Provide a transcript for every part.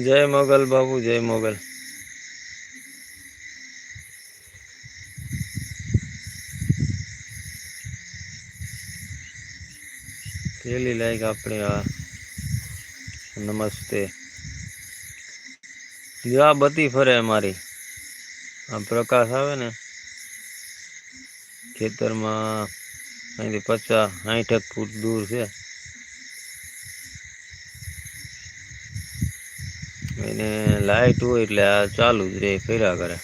જય મોગલ બાબુ જય મોગલ. પેલી લાઈક આપણે આ નમસ્તે. આ બધી ફરે અમારી. આ પ્રકાશ આવે ને, ખેતરમાં અહીંથી પચાસ સાઠ ફૂટ દૂર છે. લાઈટ હોય એટલે આ ચાલુ જ રે ફેર્યા કરે.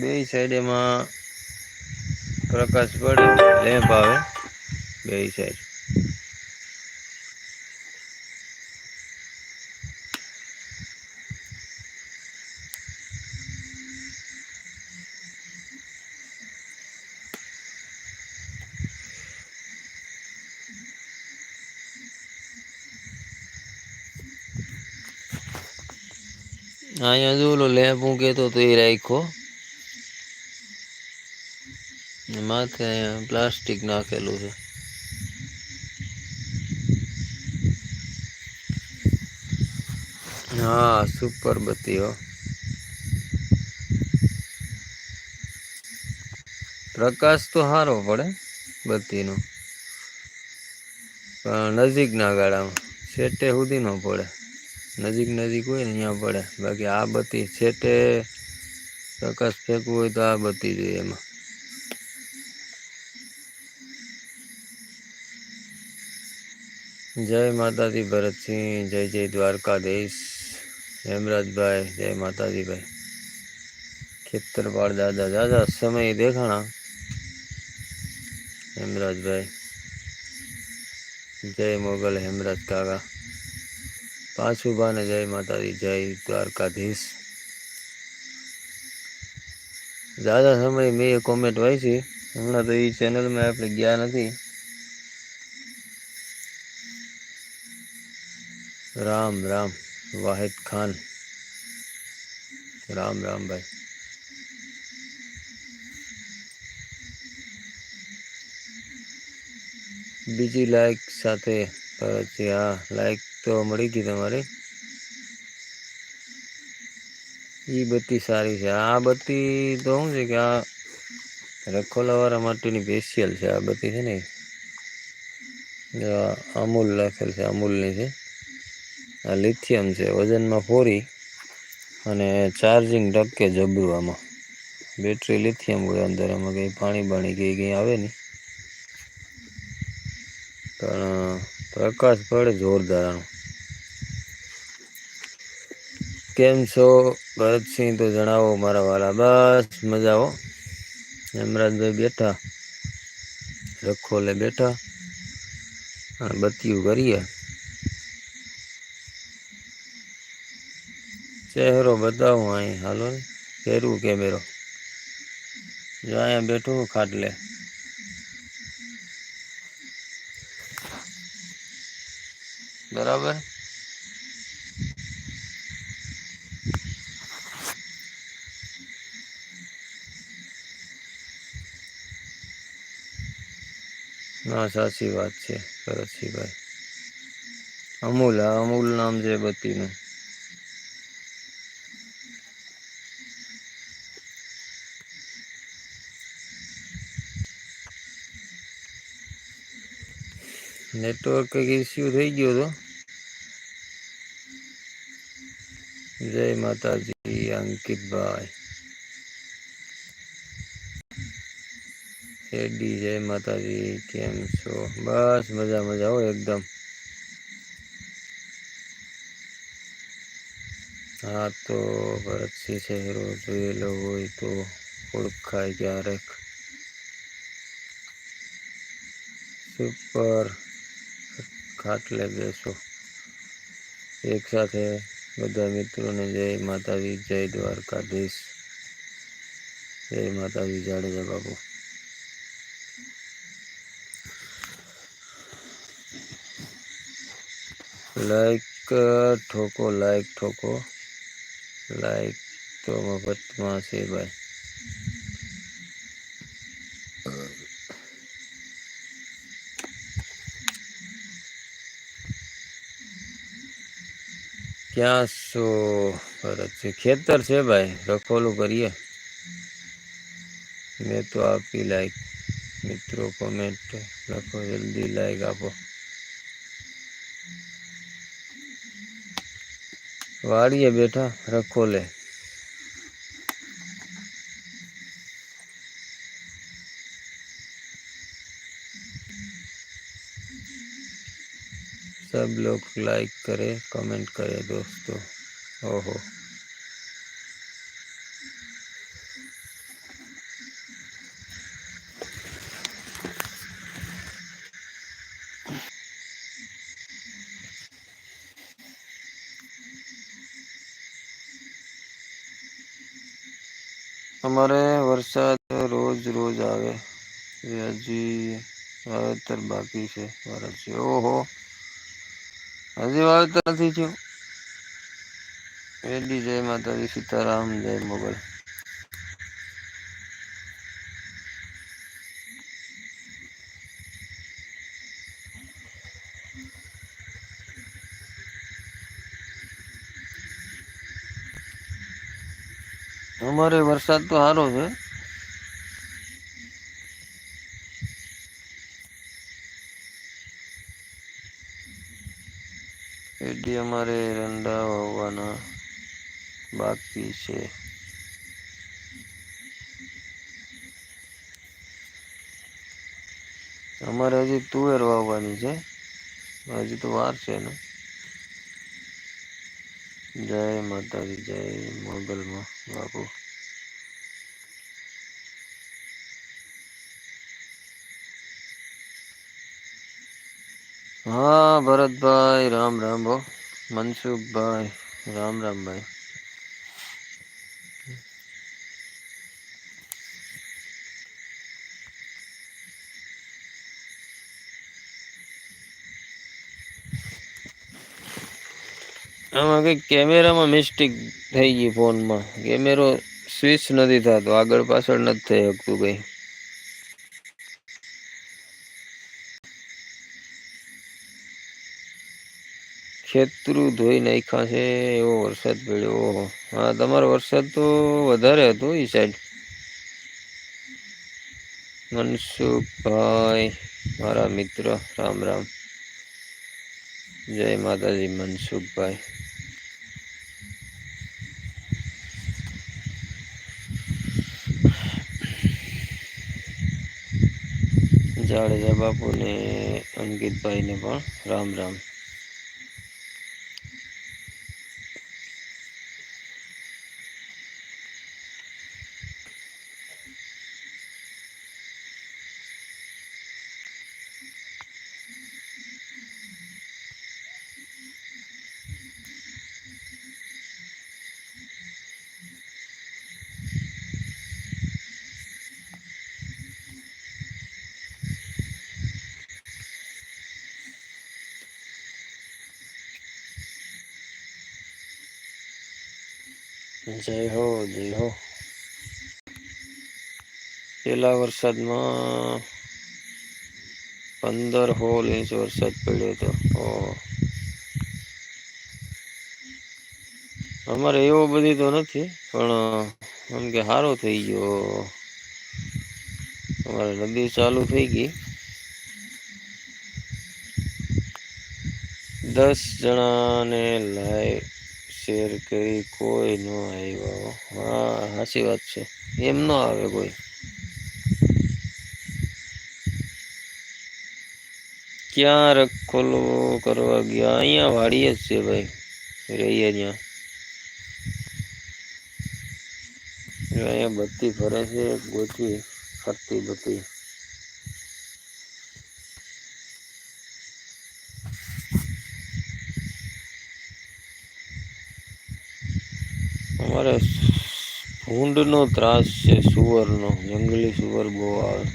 બે સાઈડ એમાં પ્રકાશ પડે લેમ્પ આવે, બે સાઈડ અહીંયા જો ઓલો લેમ્પ હું કહેતો તો એ રાખ્યો માથે પ્લાસ્ટિક નાખેલું છે હા સુપર બત્તીઓ પ્રકાશ તો સારો પડે બત્તીનો પણ નજીકના ગાળામાં છેટે સુધી ન પડે નજીક નજીક હોય ને અહીંયા પડે. બાકી આ બત્તી છેટે પ્રકાશ ફેંકવું હોય તો આ બત્તી જોઈએ એમાં. જય માતાજી ભરતસિંહ જય જય દ્વારકાધીશ. હેમરાજભાઈ, જય માતાજી ભાઈ ખેતરપાળ દાદા. દાદા, સમય દેખાણા. હેમરાજભાઈ. જય મોગલ હેમરાજ કાકા. પાછું બાને જય માતાજી જય દ્વારકાધીશ દાદા સમય મેં એ કોમેન્ટ વાંચી હમણાં તો એ ચેનલમાં આપણે ગયા નથી। રામ રામ, વાહિદ ખાન। રામ રામ ભાઈ। બીજી લાઈક સાથે પછી હા લાઈક તો મળી ગઈ તમારી? એ બત્તી સારી છે. આ બત્તી તો શું છે કે આ રખોલાવાળા માટેની સ્પેશિયલ છે. આ બત્તી છે ને અમૂલ લખેલ છે. અમૂલની છે. આ લિથિયમ છે. વજનમાં ફોરી અને ચાર્જિંગ ટકે જબરું આમાં બેટરી લિથિયમ હોય અંદર. એમાં કંઈ પાણી બાણી કંઈ કંઈ આવે નહીં. પણ, પ્રકાશ પડે જોરદાર કેમ છો? ભરતસિંહ તો જણાવો મારા વાલા. બસ મજા આવો હેમરાજભાઈ બેઠા. રખોલે બેઠા. અને બત્તીયું કરીએ. ચહેરો બતાવું અહીં. હાલો ને. ફેરવું કેમેરો જો અહીંયા બેઠું ખાટલે બરાબર? ના સાચી વાત છે ભરતસિંહભાઈ અમૂલ આ અમૂલ નામ છે બત્તીનું નેટવર્ક કંઈક ઇસ્યુ થઈ ગયો હતો જય માતાજી અંકિતભાઈ એડી જય માતાજી, કેમ છો? બસ મજા મજા હો એકદમ. હા તો ભરતસિંહ ચહેરો જોયેલો હોય તો ઓળખાય ક્યારેક. સુપર ખાટલે બેસો. એક સાથે બધા મિત્રોને જય માતાજી, જય દ્વારકાધીશ. જય માતાજી, જાડેજા બાબુ लाइक uh, ठोको लाइक ठोको। लाइक तो मोहब्बत वहाँ से भाई क्या सो अच्छे खेतर से भाई रखो लो करिए। मैं तो आपकी लाइक मित्रों कमेंट तो रखो, जल्दी लाइक आपको। વાડીએ બેઠા રખોલે सब लोग लाइक करे कमेंट करे दोस्तों ओहो વાવેતર બાકી છે. વરસ છે. ઓહો. હજી વાવેતર નથી થયું. રેડી જય માતાજી. સીતારામ, જય મોગલ. અમારે વરસાદ તો સારો છે. એડી અમારે રંડા વાવવાના બાકી છે. અમારે હજી તુવેર વાવવાની છે. હજી તો વાર છે ને જય માતાજી, જય મોગલમાં, બાપુ. હા, ભરતભાઈ, રામ રામ ભો મનસુખભાઈ રામ રામ ભાઈ. આમાં કંઈક કેમેરામાં મિસ્ટેક થઈ ગઈ ફોનમાં. કેમેરો સ્વિચ નથી થતો. આગળ પાછળ નથી થઈ શકતું કંઈ. ખેતરું ધોઈ નાખ્યા છે, એવો વરસાદ પડ્યો. હા, તમારો વરસાદ તો વધારે હતો એ સાઈડ મનસુખભાઈ, મારા મિત્ર, રામ રામ. જય માતાજી, મનસુખભાઈ. જાડેજા બાપુને, અંકિતભાઈને પણ રામ રામ. જય હો જય હો. પેલા વરસાદમાં પંદર હોલ ઇંચ વરસાદ પડ્યો હતો. અમારે એવો બધી તો નથી, પણ એમ કે સારો થઈ ગયો. અમારે નદી ચાલુ થઈ ગઈ. દસ જણાને લાઈવ શેર કરી કોઈ ન આવ્યો. હા, સાચી વાત છે. એમ ન આવે કોઈ. ક્યાં રખોલો કરવા ગયા? અહીંયા વાડીએ જ છે ભાઈ. રહીએ ત્યાં. અહીંયા બત્તી ફરે છે ગોતી ફરતી બત્તી. અમારે ઊંડનો ત્રાસ છે સુવરનો જંગલી સુવર બહુ આવે.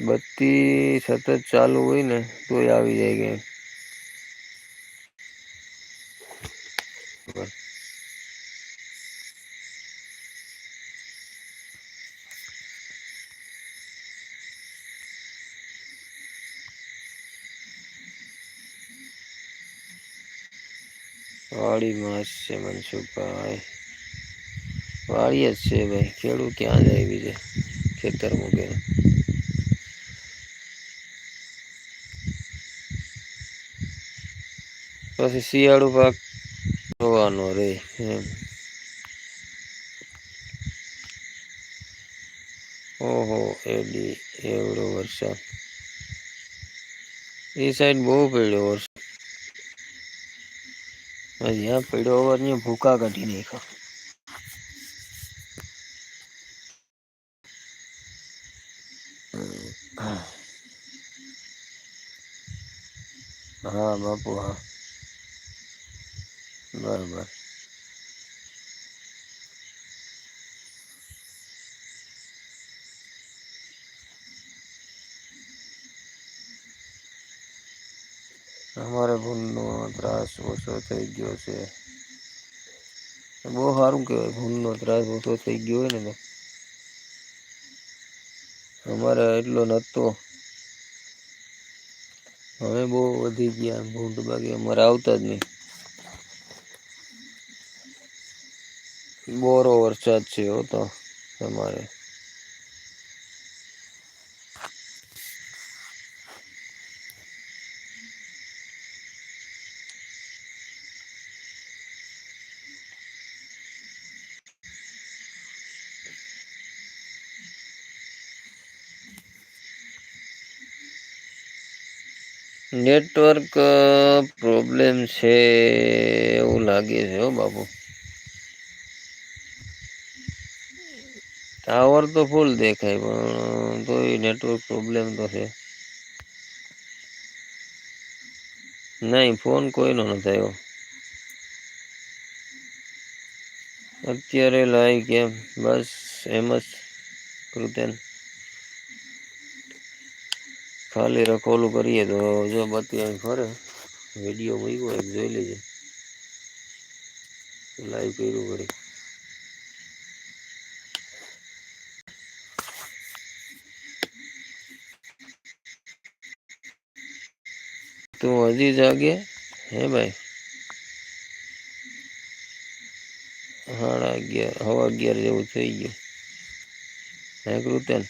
બત્તી સતત ચાલુ હોય ને, તોય આવી જાય કે વાડીમાં છે મનસુખભાઈ. વાડી જ છે ભાઈ. ખેડૂત ક્યાં જાય બીજે? ખેતર મૂકીને પછી શિયાળુ પાક જોવાનો રે એમ. ઓહો, એડી, એવડો વરસાદ. એ સાઈડ બહુ પડ્યો વરસાદ. જ્યાં પીડો ત્યાં ભૂકા કાઢી નાખા હા બાપુ હા. બરોબર. ભૂલનો ત્રાસ ઓછો થઈ ગયો છે. બહુ સારું કેવાય ભૂલનો ત્રાસ ઓછો થઈ ગયો હોય ને અમારે એટલો નતો હવે બહુ વધી ગયા, ભૂંડ બાકી અમારે આવતા જ નહીં. બોરો વરસાદ છે હો તો, તમારે. નેટવર્ક પ્રોબ્લેમ છે એવું લાગે છે હો બાપુ. ટાવર તો ફૂલ દેખાય, પણ તો એ નેટવર્ક પ્રોબ્લેમ તો છે. નહીં, ફોન કોઈનો નથી આવ્યો. અત્યારે લાઈ કેમ? બસ એમ જ, કૃતેન. ખાલી રખોલું કરીએ તો જો બત્તી અહીં ફરે વીડિયો મૂક્યો એક જોઈ લેજે. લાઈવ કર્યું કરી તું હજી જાગે? હે ભાઈ? સાડા અગિયાર, હવા અગિયાર જેવું થઈ ગયું. હે કૃતન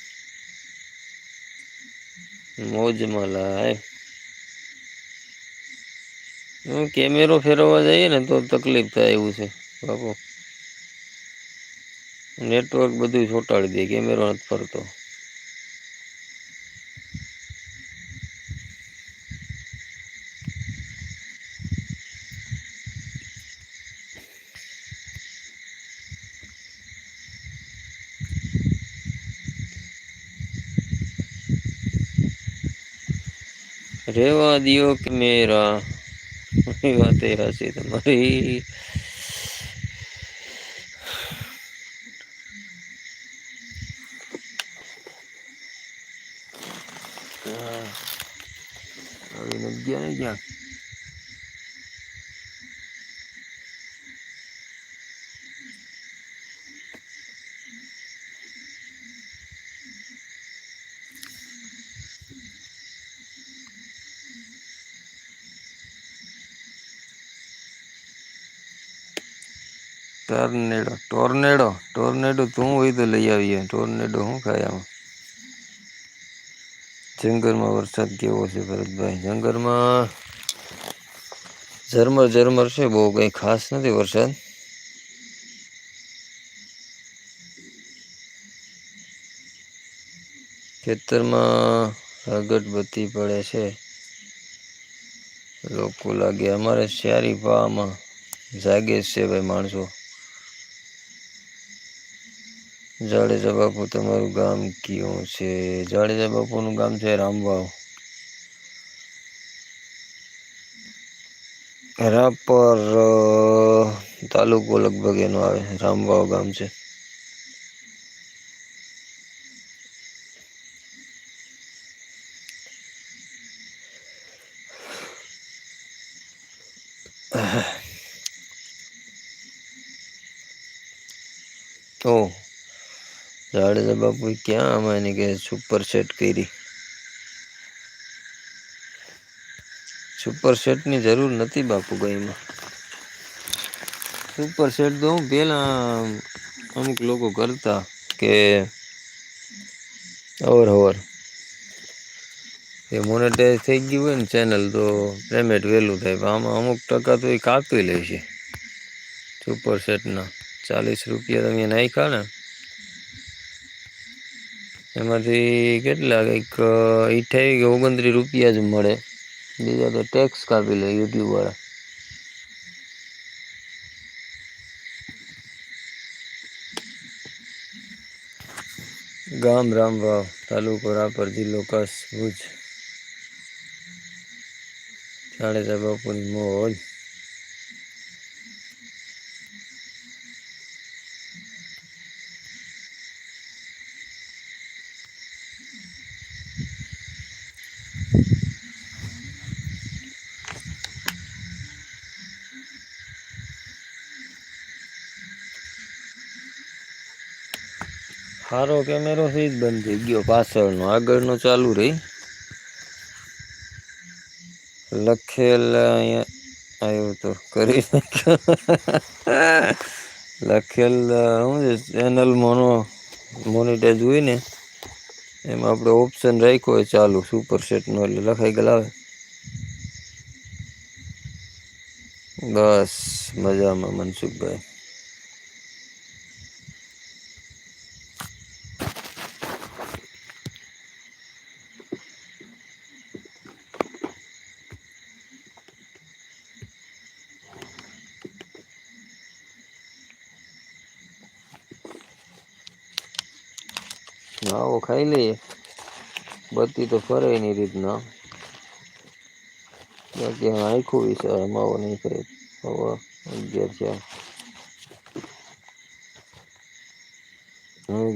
મોજમાં લાય. કેમેરો ફેરવવા જઈએ ને તો તકલીફ થાય એવું છે, બાપુ. નેટવર્ક બધું ચોંટાડી દે, કેમેરો નથી ફરતો. રેવા દિયો કે મેરા એ વાત એ હસી તમારી આવીને ગયા ને ક્યાં ટોર્નેડો ટોર્નેડો ટોર્નેડો તું હોય તો લઈ આવીએ. ટોર્નેડો શું ખાય આમાં? જંગલમાં વરસાદ કેવો છે ભરતભાઈ? જંગલમાં ઝરમર ઝરમર છે, બહુ કંઈ ખાસ નથી વરસાદ. ખેતરમાં અગરબત્તી પડે છે. લોકો લાગે અમારે શિયારી પાવામાં જાગે છે ભાઈ માણસો. જાડેજા બાપુ તમારું ગામ કયું છે? જાડેજા બાપુનું ગામ છે રામવાવ. રાપર તાલુકો લગભગ એનો આવે. રામવાવ ગામ છે. જાડેજા બાપુ ક્યાં આમાં એની કે સુપર સેટ કરી. સુપર સેટની જરૂર નથી બાપુ ગઈમાં સુપર સેટ તો હું પેલા અમુક લોકો કરતા કે અવર હવર એ મોનેટાઈઝ થઈ ગયું હોય ને ચેનલ તો પેમેન્ટ વહેલું થાય. પણ આમાં અમુક ટકા તો એ કાપી લે છે. સુપર સેટના ચાલીસ રૂપિયા તમે નાખ્યા ને એમાંથી કેટલા કંઈક અઠાવી કે ઓગણત્રીસ રૂપિયા જ મળે. બીજા તો ટેક્સ કાપી લે યુટ્યુબવાળા ગામ રામવાવ, તાલુકો રાપર, જિલ્લો કચ્છ, ભુજ. જાડેજા બાપુની મોજ. સારો કેમેરો છે જ બંધ થઈ ગયો પાછળનો. આગળનો ચાલુ રહી. લખેલ આવ્યું તો કરી લખેલ, શું છે ચેનલ મોનો મોનિટાઈઝ હોય ને, એમાં આપણે ઓપ્શન રાખ્યો હોય ચાલુ સુપર સેટનો એટલે લખાઈ ગયેલા આવે. બસ, મજામાં મનસુખભાઈ. ખાઈ લઈએ. બત્તી તો ફરે એની રીતના. બાકી આખું વિશે માવો નહીં ખાય હવે, અગિયાર છે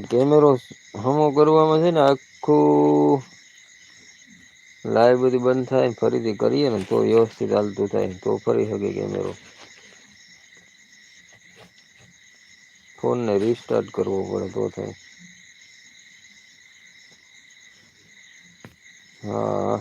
કેમેરો હમો કરવામાં છે ને આખું લાઈવ બધી બંધ થાય ફરીથી કરીએ ને તો વ્યવસ્થિત હાલતું થાય તો ફરી શકે કેમેરો. ફોનને રિસ્ટાર્ટ કરવો પડે તો થાય. હા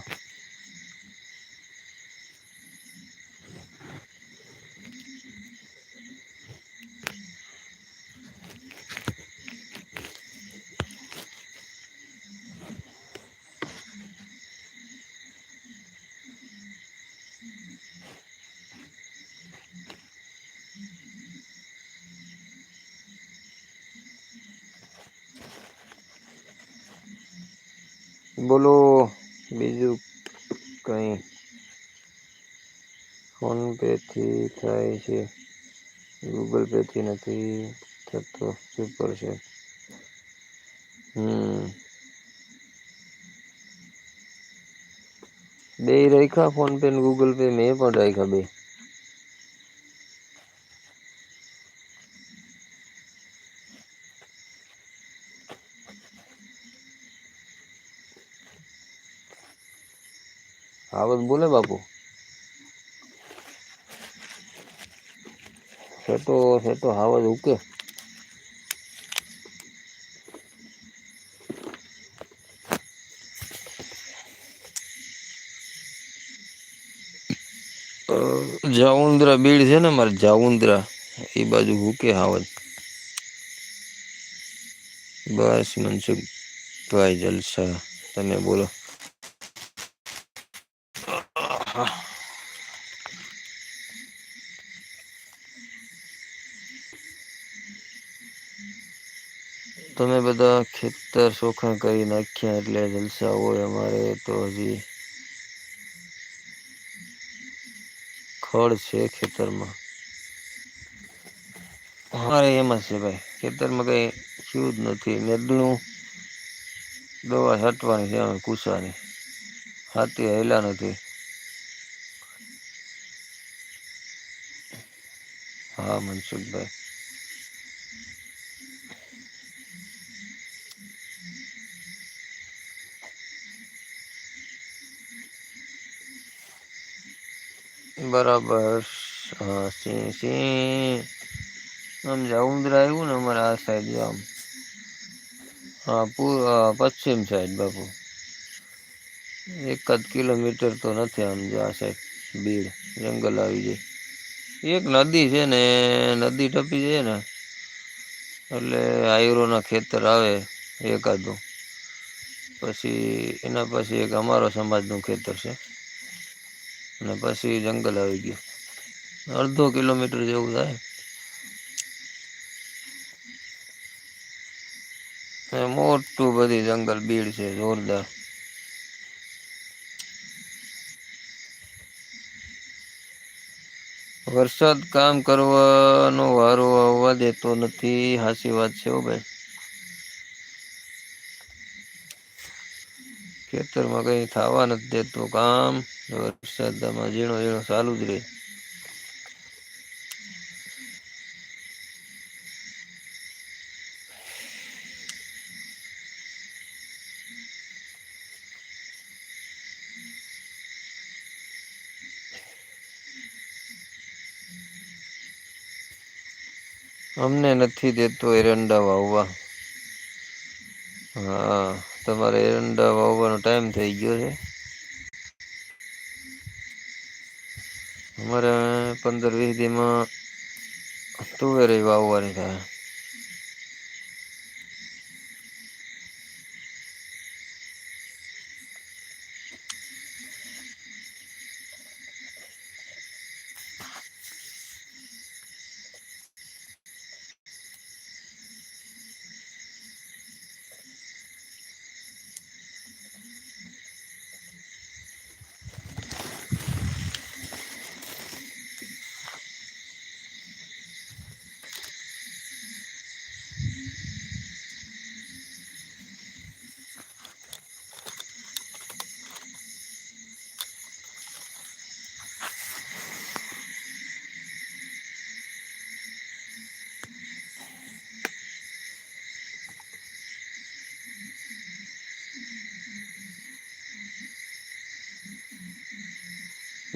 બોલો બીજું કંઈ. ફોનપેથી થાય છે. ગૂગલ પેથી નથી થતો. સુપર છે હમ. બે રાખ્યા ફોનપે ને ગૂગલ પે, મેં પણ રાખ્યા બે આવત બોલે બાપુ સેટો સેટો જ ઉકે. જાઉન્દ્રા બીડ છે ને મારે જાઉન્દ્રા એ બાજુ હુકે હાવજ બસ મનસુખભાઈ જલસા, તમે બોલો. તમે બધા ખેતર ચોખા કરી નાખ્યા એટલે જલસા હોય અમારે તો હજી ખડ છે ખેતરમાં. અમારે એમાં છે ભાઈ, ખેતરમાં કઈ થયું જ નથી. નેદનું દવા છાંટવાની છે, અમે કૂસાની. હાથી હેલા નથી. હા, મનસુખભાઈ. બરાબર. સિંહ સિંહ. આમ જાઉંદ્રા આવ્યું ને અમારે આ સાઈડ આમ. હા, પૂર પશ્ચિમ સાઈડ બાપુ. એકાદ કિલોમીટર તો નથી આમ જો આ સાઈડ બીડ, જંગલ આવી જાય. એક નદી છે ને, નદી ટપી જાય ને, એટલે આયરોના ખેતર આવે એકાદું. પછી, એના પછી એક અમારો સમાજનું ખેતર છે. અને પછી જંગલ આવી ગયું. અડધો કિલોમીટર જેવું થાય. મોટું બધી જંગલ બીડ છે, જોરદાર. વરસાદ કામ કરવાનો વારો આવવા દેતો નથી. હાચી વાત છે ભાઈ. ખેતરમાં કઈ થવા નથી દેતું, કામ વરસાદમાં ઝીણો ઝીણો ચાલુ જ રે અમને નથી દેતો એરંડા વાવવા હા. તમારે એરંડા વાવવાનો ટાઈમ થઈ ગયો છે. અમારે પંદર વીસ દીમાં તુવેર વાવવાની થાય.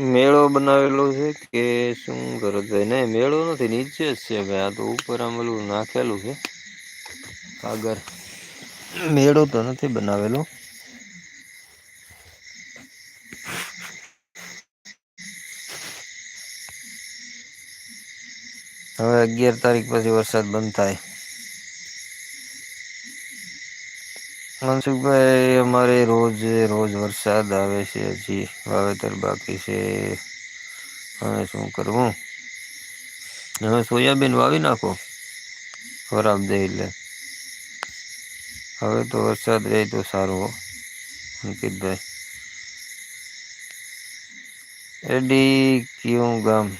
મેળો બનાવેલો છે કે શું કરો ને મેળો નથી, નીચે જ છે ભાઈ. આ તો ઉપર આમલું નાખેલું છે. આગળ મેળો તો નથી બનાવેલો. હવે અગિયાર તારીખ પછી વરસાદ બંધ થાય. મનસુખભાઈ, અમારે રોજ રોજ વરસાદ આવે છે, હજી વાવેતર બાકી છે. હવે શું કરવું? હવે સોયાબીન વાવી નાખો, ખરાબ દે એટલે. હવે તો વરસાદ રહે તો સારું, હો, અંકિતભાઈ. એડી કયું ગામ?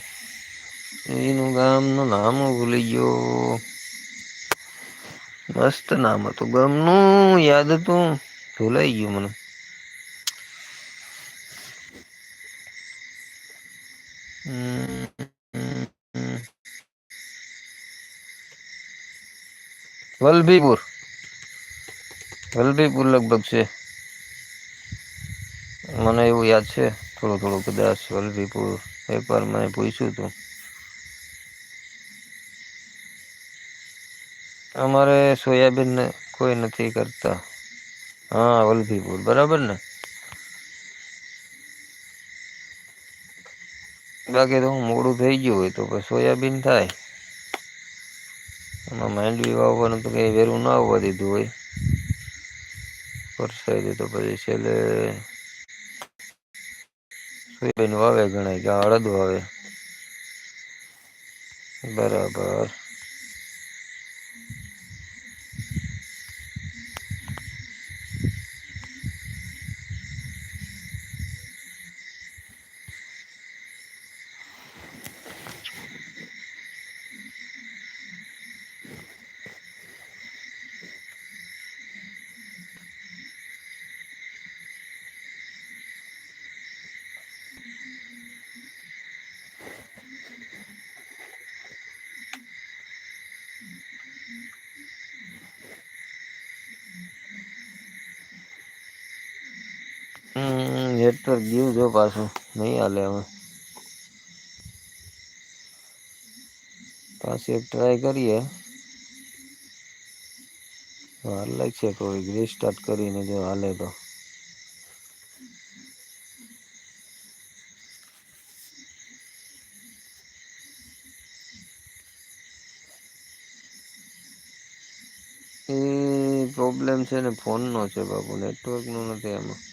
એનું ગામનું નામ ભૂલી ગયો. મસ્ત નામ હતું. ગમનું યાદ હતું. ભૂલાઈ ગયું મને. વલભીપુર. વલભીપુર લગભગ છે. મને એવું યાદ છે. થોડું થોડું કદાચ વલભીપુર એકવાર મને પૂછ્યું હતું. અમારે સોયાબીન કોઈ નથી કરતા. હા, વલભીપુર, બરાબર ને? બાકી તો હું મોડું થઈ ગયું હોય તો પછી સોયાબીન થાય. એમાં માંડવી વાવવાનું તો કંઈ વેરું ના આવવા દીધું હોય. વરસાઈ દે તો પછી છેલ્લે સોયાબીન વાવે ગણાય કે અડદ વાવે. બરાબર. હેટર ગયું જો પાછું નહીં હાલે હવે. પાછી એક ટ્રાય કરીએ. હાલ લાગશે કોઈ રીસ્ટાર્ટ કરીને જો હાલે તો. પ્રોબ્લેમ છે ને ફોનનો છે બાપુ નેટવર્કનો નથી એમાં.